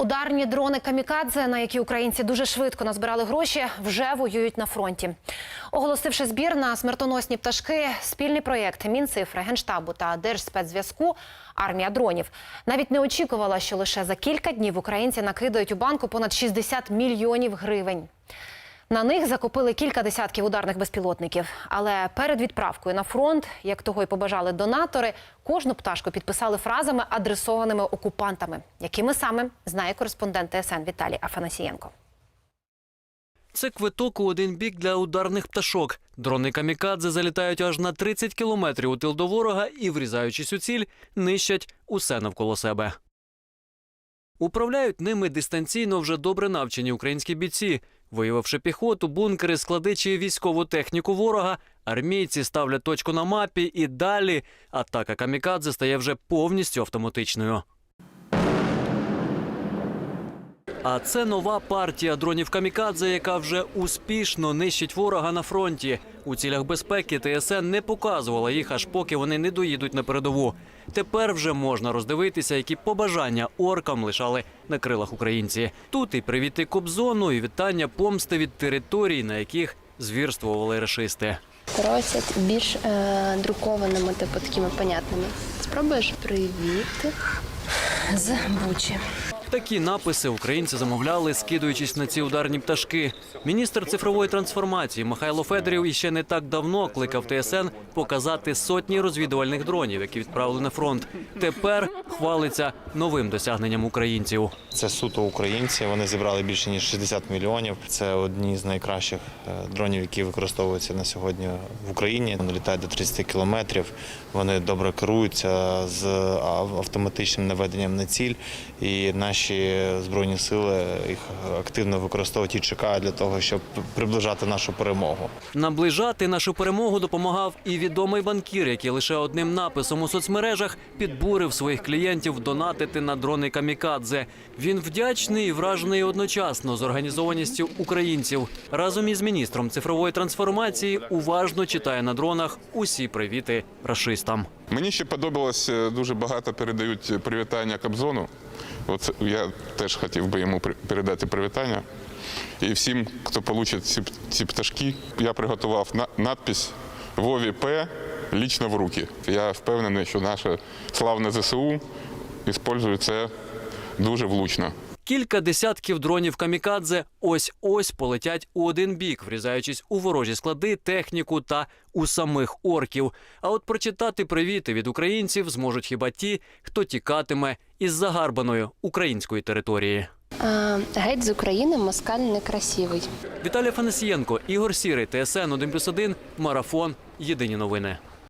Ударні дрони камікадзе, на які українці дуже швидко назбирали гроші, вже воюють на фронті. Оголосивши збір на смертоносні пташки, спільний проєкт Мінцифри, Генштабу та Держспецзв'язку армія дронів навіть не очікувала, що лише за кілька днів українці накидають у банку понад 60 мільйонів гривень. На них закупили кілька десятків ударних безпілотників. Але перед відправкою на фронт, як того й побажали донатори, кожну пташку підписали фразами, адресованими окупантами, якими саме знає кореспондент ТСН Віталій Афанасієнко. Це квиток у один бік для ударних пташок. Дрони камікадзе залітають аж на 30 кілометрів у тил до ворога і, врізаючись у ціль, нищать усе навколо себе. Управляють ними дистанційно вже добре навчені українські бійці. Виявивши піхоту, бункери, склади чи військову техніку ворога, армійці ставлять точку на мапі і далі атака камікадзе стає вже повністю автоматичною. А це нова партія дронів камікадзе, яка вже успішно нищить ворога на фронті. У цілях безпеки ТСН не показувала їх, аж поки вони не доїдуть на передову. Тепер вже можна роздивитися, які побажання оркам лишали на крилах українці. Тут і привіти Кобзону, і вітання помсти від територій, на яких звірствували решисти. Просять більш е, друкованими, типу такими понятними. Спробуєш привіт з Бучі. Такі написи українці замовляли, скидуючись на ці ударні пташки. Міністр цифрової трансформації Михайло Федорів іще не так давно кликав ТСН показати сотні розвідувальних дронів, які відправили на фронт. Тепер хвалиться новим досягненням українців. Це суто українці. Вони зібрали більше ніж 60 мільйонів. Це одні з найкращих е, дронів, які використовуються на сьогодні в Україні. Вони літають до 30 кілометрів. Вони добре керуються з автоматичним наведенням на ціль. І наші збройні сили їх активно використовують і чекають для того, щоб приближати нашу перемогу. Наближати нашу перемогу допомагав і відомий банкір, який лише одним написом у соцмережах підбурив своїх клієнтів донатити на дрони камікадзе. Він вдячний і вражений одночасно з організованістю українців. Разом із міністром цифрової трансформації уважно читає на дронах усі привіти рашистам. Мені ще подобалось е, дуже багато передають привітання Кобзону. От я теж хотів би йому передати привітання. І всім, хто получить ці, ці пташки, я приготував на, надпись Вові П. Лічно в руки. Я впевнений, що наше славне ЗСУ використовує це дуже влучно. Кілька десятків дронів камікадзе ось ось полетять у один бік, врізаючись у ворожі склади, техніку та у самих орків. А от прочитати привіти від українців зможуть хіба ті, хто тікатиме із загарбаної української території. Е, геть з України москаль некрасивий. Віталій Фанасієнко, Ігор Сірий, ТСН 1+,1, Марафон. Єдині новини.